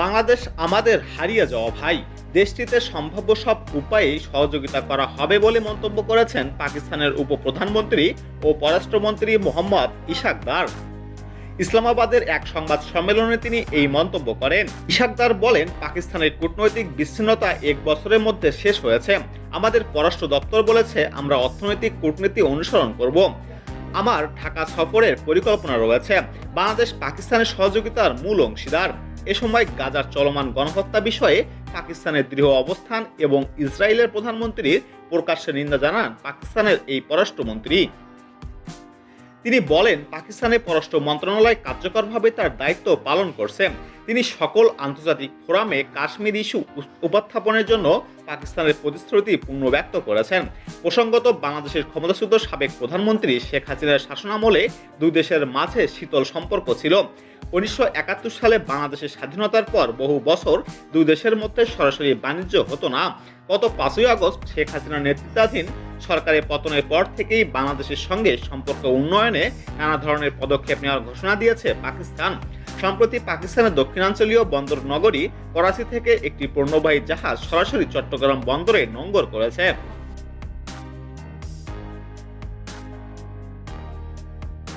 বাংলাদেশ আমাদের হারিয়ে যাওয়া ভাই। দেশটিতে সম্ভাব্য সব উপায়ে সহযোগিতা করা হবে বলে মন্তব্য করেছেন পাকিস্তানের উপপ্রধানমন্ত্রী ও পররাষ্ট্রমন্ত্রী মোহাম্মদ ইশাকদার ইসলামাবাদের এক সংবাদ সম্মেলনে তিনি এই মন্তব্য করেন। ইশাকদার বলেন, পাকিস্তানের কূটনৈতিক বিচ্ছিন্নতা এক বছরের মধ্যে শেষ হয়েছে। আমাদের পররাষ্ট্র দপ্তর বলেছে, আমরা অর্থনৈতিক কূটনীতি অনুসরণ করব। আমার ঢাকা সফরের পরিকল্পনা রয়েছে। বাংলাদেশ পাকিস্তানের সহযোগিতার মূল অংশীদার। এ সময় গাজার চলমান গণহত্যা বিষয়ে পাকিস্তানের দৃঢ় অবস্থান এবং ইসরায়েলের প্রধানমন্ত্রীর প্রকাশ্যে নিন্দা জানান পাকিস্তানের এই পররাষ্ট্রমন্ত্রী। তিনি বলেন, পাকিস্তানের পররাষ্ট্র মন্ত্রণালয় কার্যকরভাবে তার দায়িত্ব পালন করছে। তিনি সকল আন্তর্জাতিক ফোরামে কাশ্মীর ইস্যু উপস্থাপনের জন্য পাকিস্তানের প্রতিশ্রুতি পূর্ণ ব্যক্ত করেছেন। প্রসঙ্গত, বাংলাদেশের ক্ষমতাচ্যুত সাবেক প্রধানমন্ত্রী শেখ হাসিনার শাসনামলে দুই দেশের মাঝে শীতল সম্পর্ক ছিল। উনিশশো একাত্তর সালে বাংলাদেশের স্বাধীনতার পর বহু বছর দুই দেশের মধ্যে সরাসরি বাণিজ্য হতো না। গত পাঁচই আগস্ট শেখ হাসিনার নেতৃত্বাধীন সরকারের পতনের পর থেকেই বাংলাদেশের সঙ্গে সম্পর্ক উন্নয়নে নানা ধরনের পদক্ষেপ নেওয়ার ঘোষণা দিয়েছে পাকিস্তান। সম্প্রতি পাকিস্তানের দক্ষিণাঞ্চলীয় বন্দর নগরী করাচি থেকে একটি পণ্যবাহী জাহাজ সরাসরি চট্টগ্রাম বন্দরে নোঙ্গর করেছে।